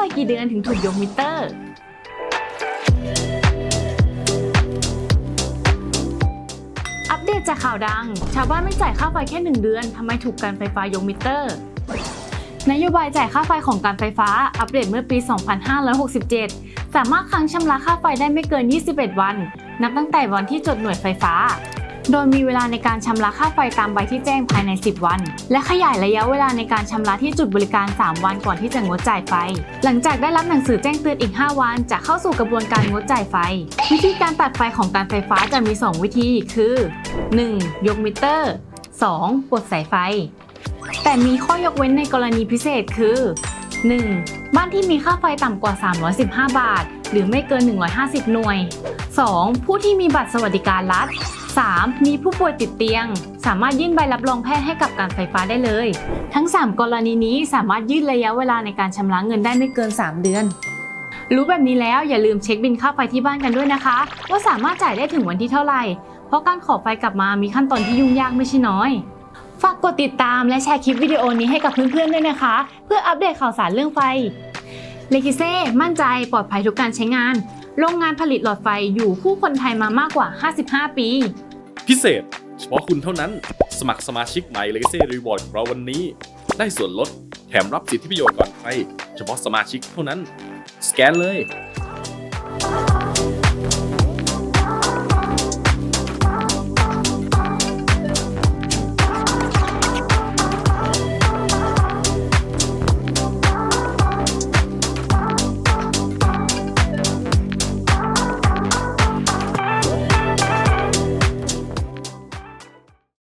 ไฟกี่เดือนถึงถูกยกมิเตอร์ อัปเดตจากข่าวดัง ชาวบ้านไม่จ่ายค่าไฟแค่ 1 เดือนทำไมถูกการไฟฟ้ายกมิเตอร์ นโยบายจ่ายค่าไฟของการไฟฟ้าอัปเดตเมื่อปี 2567 สามารถค้างชำระค่าไฟได้ไม่เกิน 21 วัน นับตั้งแต่วันที่จดหน่วยไฟฟ้า โดยมีเวลาในการชำระค่าไฟตามใบที่แจ้งภายใน 10 วัน และขยายระยะเวลาในการชำระที่จุดบริการ 3 วันก่อนที่จะงดจ่ายไฟ หลังจากได้รับหนังสือแจ้งเตือนอีก 5 วัน จะเข้าสู่กระบวนการงดจ่ายไฟ วิธีการตัดไฟของการไฟฟ้าจะมี 2 วิธีคือ 1. ยกมิเตอร์ 2. กดสายไฟ แต่มีข้อยกเว้นในกรณีพิเศษคือ 1. บ้านที่มีค่าไฟต่ำกว่า 315 บาท หรือไม่เกิน 150 หน่วย 2. ผู้ที่มีบัตรสวัสดิการรัฐ 3. มีผู้ป่วยติดเตียง สามารถยื่นใบรับรองแพทย์ให้กับการไฟฟ้าได้เลย ทั้ง 3 กรณีนี้สามารถยืดระยะเวลาในการชำระเงินได้ไม่เกิน 3 เดือน รู้แบบนี้แล้วอย่าลืมเช็คบินค่าไฟที่บ้านกันด้วยนะคะ ว่าสามารถจ่ายได้ถึงวันที่เท่าไหร่ เพราะการขอไฟกลับมามีขั้นตอนที่ยุ่งยากไม่ใช่น้อย ฝากกดติดตามและแชร์คลิปวิดีโอนี้ให้กับเพื่อนๆด้วยนะคะ เพื่ออัปเดตข่าวสารเรื่องไฟเลคิเซ่มั่นใจปลอดภัยทุกการใช้งาน โรงงานผลิตหลอดไฟอยู่คู่คนไทยมามากกว่า 55 ปี พิเศษ เฉพาะคุณเท่านั้น สมัครสมาชิกใหม่ Legacy Reward ของเราวันนี้ ได้ส่วนลดแถมรับสิทธิประโยชน์ก่อนใครเฉพาะสมาชิกเท่านั้น สแกนเลย